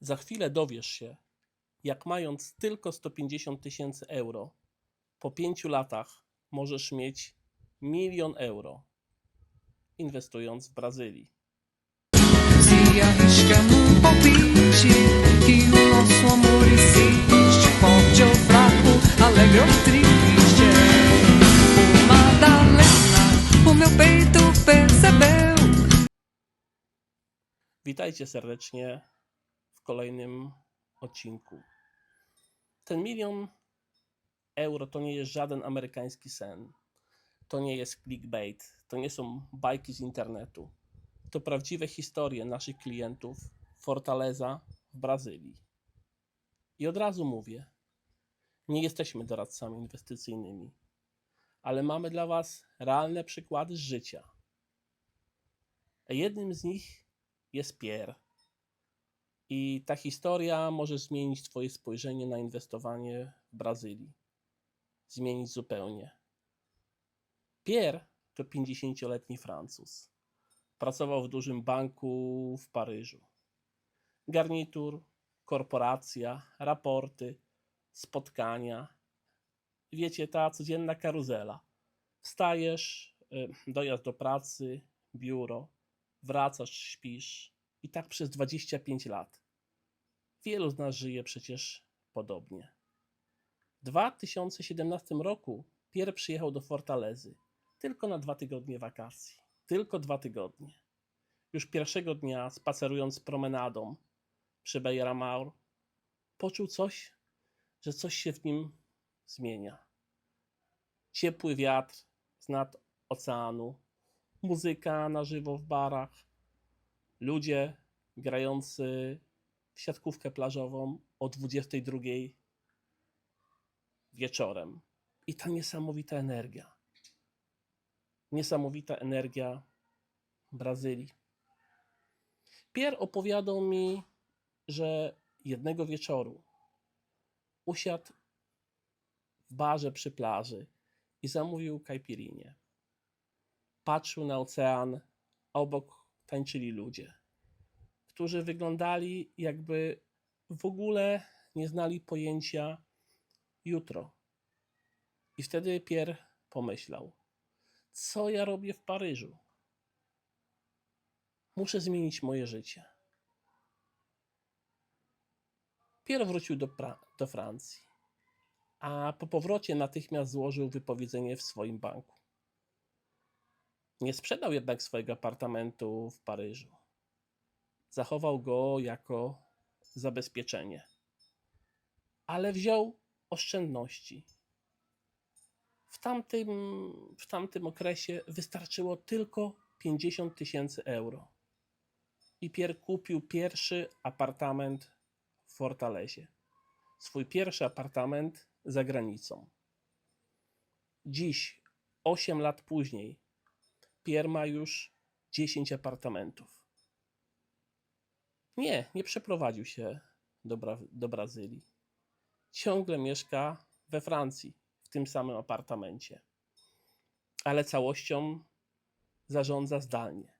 Za chwilę dowiesz się, jak mając tylko 150 tysięcy euro, po pięciu latach możesz mieć milion euro, inwestując w Brazylii. Se arrisca num palpite que o nosso amor insiste, forte ou fraco, alegre ou triste. O Madalena, o meu peito percebeu. Witajcie serdecznie w kolejnym odcinku. Ten milion euro to nie jest żaden amerykański sen. To nie jest clickbait. To nie są bajki z internetu. To prawdziwe historie naszych klientów Fortaleza w Brazylii. I od razu mówię, nie jesteśmy doradcami inwestycyjnymi, ale mamy dla Was realne przykłady z życia. A jednym z nich jest Pierre. I ta historia może zmienić Twoje spojrzenie na inwestowanie w Brazylii. Zmienić zupełnie. Pierre to 50-letni Francuz. Pracował w dużym banku w Paryżu. Garnitur, korporacja, raporty, spotkania. Wiecie, ta codzienna karuzela. Wstajesz, y, dojazd do pracy, biuro, wracasz, śpisz i tak przez 25 lat. Wielu z nas żyje przecież podobnie. W 2017 roku Pierre przyjechał do Fortalezy tylko na dwa tygodnie wakacji. Tylko dwa tygodnie. Już pierwszego dnia, spacerując promenadą przy Bejramaur, poczuł coś, że coś się w nim zmienia. Ciepły wiatr z nad oceanu, muzyka na żywo w barach, ludzie grający w siatkówkę plażową o 22 wieczorem. I ta niesamowita energia. Niesamowita energia Brazylii. Pierre opowiadał mi, że jednego wieczoru usiadł w barze przy plaży i zamówił caipirinę patrzył na ocean, a obok tańczyli ludzie, którzy wyglądali jakby w ogóle nie znali pojęcia jutro. I wtedy Pierre pomyślał, co ja robię w Paryżu? Muszę zmienić moje życie. Pierre wrócił do, do Francji, a po powrocie natychmiast złożył wypowiedzenie w swoim banku. Nie sprzedał jednak swojego apartamentu w Paryżu. Zachował go jako zabezpieczenie. Ale wziął oszczędności. W tamtym, w tamtym okresie wystarczyło tylko 50 tysięcy euro. I Pierre kupił pierwszy apartament w Fortalezie. Swój pierwszy apartament za granicą. Dziś, 8 lat później, Pierre ma już 10 apartamentów. Nie, nie przeprowadził się do, Bra- do Brazylii. Ciągle mieszka we Francji, w tym samym apartamencie. Ale całością zarządza zdalnie.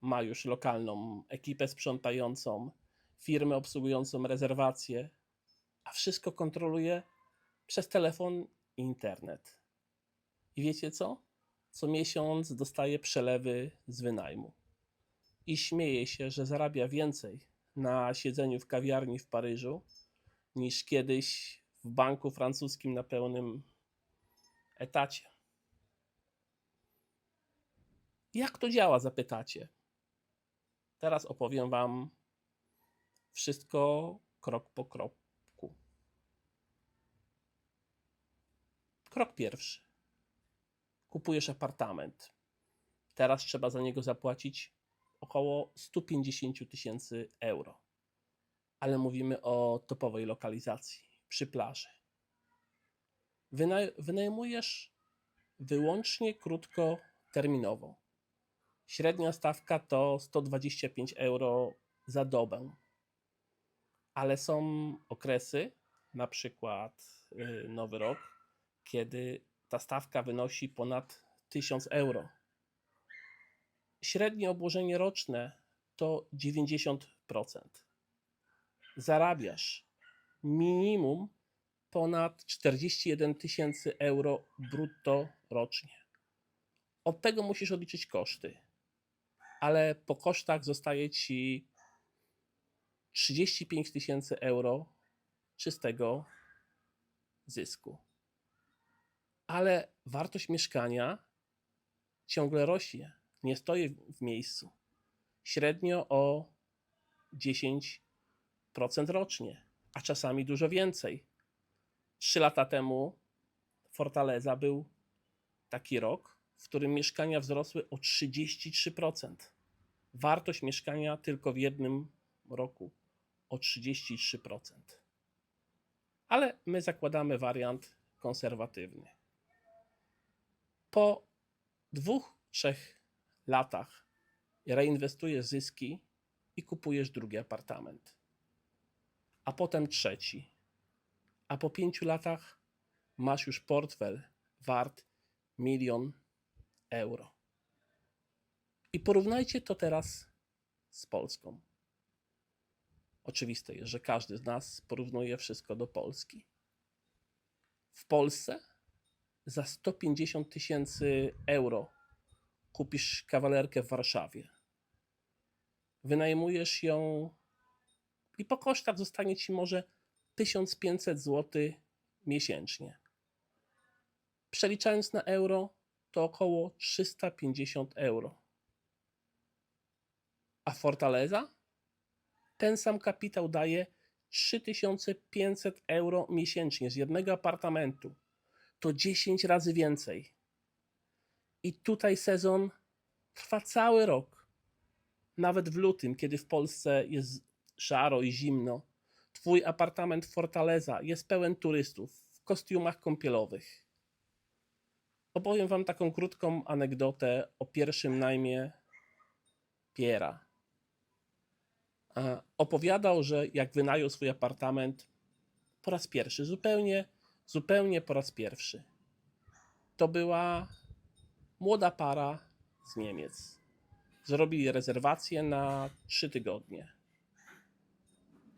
Ma już lokalną ekipę sprzątającą, firmę obsługującą rezerwacje, a wszystko kontroluje przez telefon i internet. I wiecie co? co miesiąc dostaje przelewy z wynajmu. I śmieje się, że zarabia więcej na siedzeniu w kawiarni w Paryżu niż kiedyś w banku francuskim na pełnym etacie. Jak to działa, zapytacie? Teraz opowiem Wam wszystko krok po kroku. Krok pierwszy kupujesz apartament. Teraz trzeba za niego zapłacić około 150 tysięcy euro. Ale mówimy o topowej lokalizacji, przy plaży. Wynaj- wynajmujesz wyłącznie krótkoterminowo. Średnia stawka to 125 euro za dobę. Ale są okresy, na przykład y, Nowy Rok, kiedy ta stawka wynosi ponad 1000 euro. Średnie obłożenie roczne to 90%. zarabiasz minimum ponad 41 tysięcy euro brutto rocznie. Od tego musisz odliczyć koszty, ale po kosztach zostaje ci 35 tysięcy euro czystego zysku. Ale wartość mieszkania ciągle rośnie, nie stoi w miejscu. Średnio o 10% rocznie, a czasami dużo więcej. Trzy lata temu Fortaleza był taki rok, w którym mieszkania wzrosły o 33%. Wartość mieszkania tylko w jednym roku o 33%. Ale my zakładamy wariant konserwatywny. Po dwóch, trzech latach reinwestujesz zyski i kupujesz drugi apartament, a potem trzeci, a po pięciu latach masz już portfel wart milion euro. I porównajcie to teraz z Polską. Oczywiste jest, że każdy z nas porównuje wszystko do Polski. W Polsce za 150 tysięcy euro kupisz kawalerkę w Warszawie. Wynajmujesz ją i po kosztach zostanie ci może 1500 zł miesięcznie. Przeliczając na euro, to około 350 euro. A Fortaleza? Ten sam kapitał daje 3500 euro miesięcznie z jednego apartamentu. To 10 razy więcej. I tutaj sezon trwa cały rok. Nawet w lutym, kiedy w Polsce jest szaro i zimno, twój apartament Fortaleza jest pełen turystów w kostiumach kąpielowych. Opowiem wam taką krótką anegdotę o pierwszym najmie Piera. Opowiadał, że jak wynajął swój apartament po raz pierwszy, zupełnie, zupełnie po raz pierwszy. To była młoda para z Niemiec. Zrobili rezerwację na trzy tygodnie.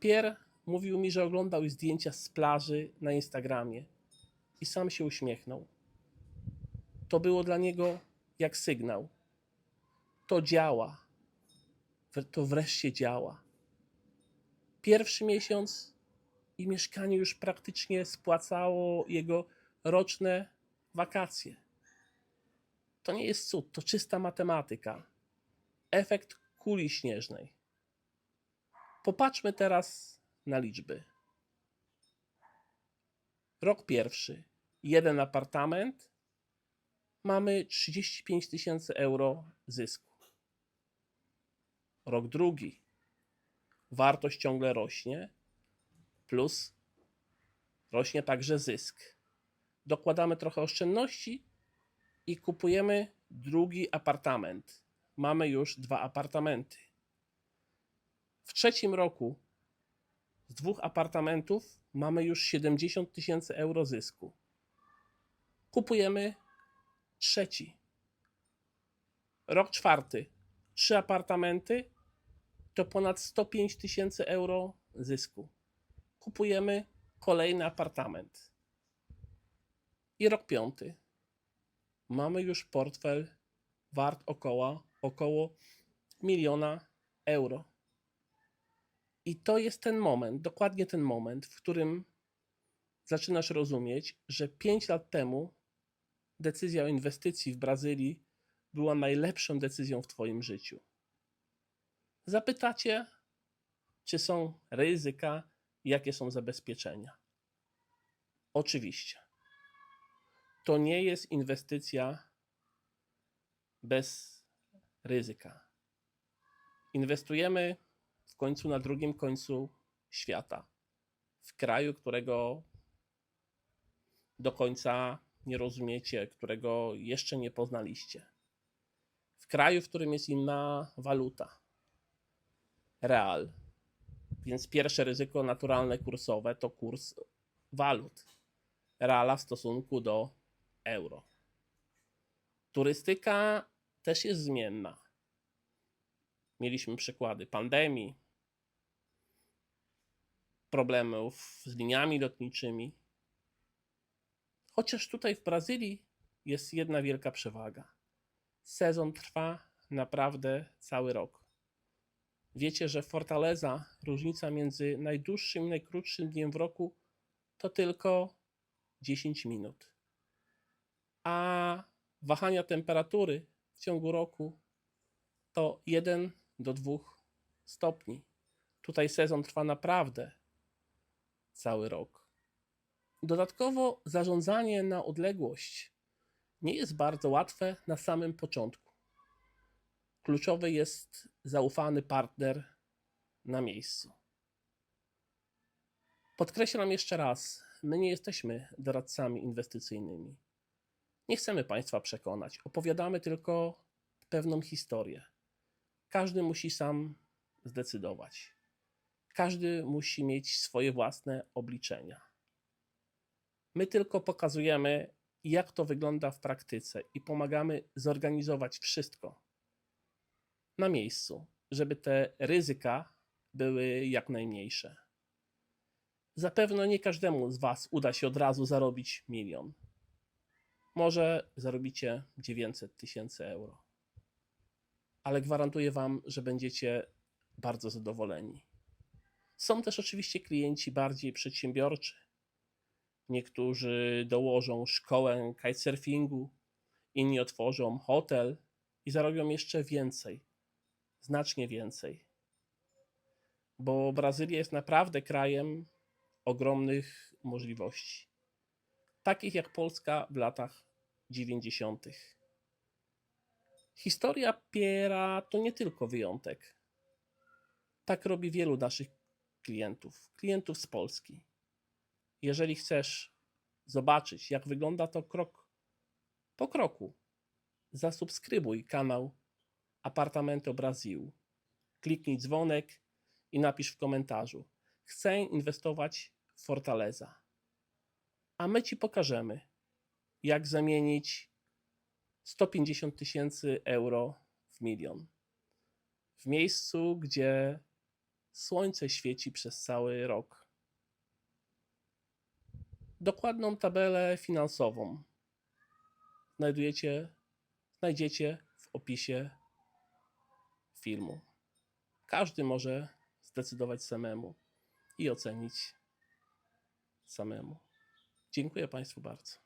Pierre mówił mi, że oglądał ich zdjęcia z plaży na Instagramie i sam się uśmiechnął. To było dla niego jak sygnał. To działa. To wreszcie działa. Pierwszy miesiąc i mieszkanie już praktycznie spłacało jego roczne wakacje. To nie jest cud, to czysta matematyka. Efekt kuli śnieżnej. Popatrzmy teraz na liczby. Rok pierwszy. Jeden apartament. Mamy 35 tysięcy euro zysku. Rok drugi. Wartość ciągle rośnie. Plus rośnie także zysk. Dokładamy trochę oszczędności i kupujemy drugi apartament. Mamy już dwa apartamenty. W trzecim roku z dwóch apartamentów mamy już 70 tysięcy euro zysku. Kupujemy trzeci. Rok czwarty. Trzy apartamenty to ponad 105 tysięcy euro zysku. Kupujemy kolejny apartament. I rok piąty. Mamy już portfel wart około, około miliona euro. I to jest ten moment, dokładnie ten moment, w którym zaczynasz rozumieć, że 5 lat temu decyzja o inwestycji w Brazylii była najlepszą decyzją w Twoim życiu. Zapytacie, czy są ryzyka, jakie są zabezpieczenia. Oczywiście. To nie jest inwestycja bez ryzyka. Inwestujemy w końcu na drugim końcu świata, w kraju, którego do końca nie rozumiecie, którego jeszcze nie poznaliście. W kraju, w którym jest inna waluta real. Więc pierwsze ryzyko naturalne kursowe to kurs walut. Reala w stosunku do euro. Turystyka też jest zmienna. Mieliśmy przykłady pandemii, problemów z liniami lotniczymi. Chociaż tutaj w Brazylii jest jedna wielka przewaga. Sezon trwa naprawdę cały rok. Wiecie, że Fortaleza, różnica między najdłuższym i najkrótszym dniem w roku to tylko 10 minut. A wahania temperatury w ciągu roku to 1 do 2 stopni. Tutaj sezon trwa naprawdę cały rok. Dodatkowo zarządzanie na odległość nie jest bardzo łatwe na samym początku. Kluczowy jest zaufany partner na miejscu. Podkreślam jeszcze raz, my nie jesteśmy doradcami inwestycyjnymi. Nie chcemy Państwa przekonać, opowiadamy tylko pewną historię. Każdy musi sam zdecydować. Każdy musi mieć swoje własne obliczenia. My tylko pokazujemy, jak to wygląda w praktyce i pomagamy zorganizować wszystko na miejscu, żeby te ryzyka były jak najmniejsze. Zapewne nie każdemu z Was uda się od razu zarobić milion. Może zarobicie 900 tysięcy euro. Ale gwarantuję Wam, że będziecie bardzo zadowoleni. Są też oczywiście klienci bardziej przedsiębiorczy. Niektórzy dołożą szkołę kitesurfingu, inni otworzą hotel i zarobią jeszcze więcej, znacznie więcej. Bo Brazylia jest naprawdę krajem ogromnych możliwości. Takich jak Polska w latach 90. Historia Piera to nie tylko wyjątek. Tak robi wielu naszych klientów, klientów z Polski. Jeżeli chcesz zobaczyć, jak wygląda to krok po kroku, zasubskrybuj kanał Apartamento Brasil. Kliknij dzwonek i napisz w komentarzu: Chcę inwestować w Fortaleza. A my Ci pokażemy, jak zamienić 150 tysięcy euro w milion. W miejscu, gdzie słońce świeci przez cały rok. Dokładną tabelę finansową znajdujecie, znajdziecie w opisie filmu. Każdy może zdecydować samemu i ocenić samemu. Dziękuję Państwu bardzo.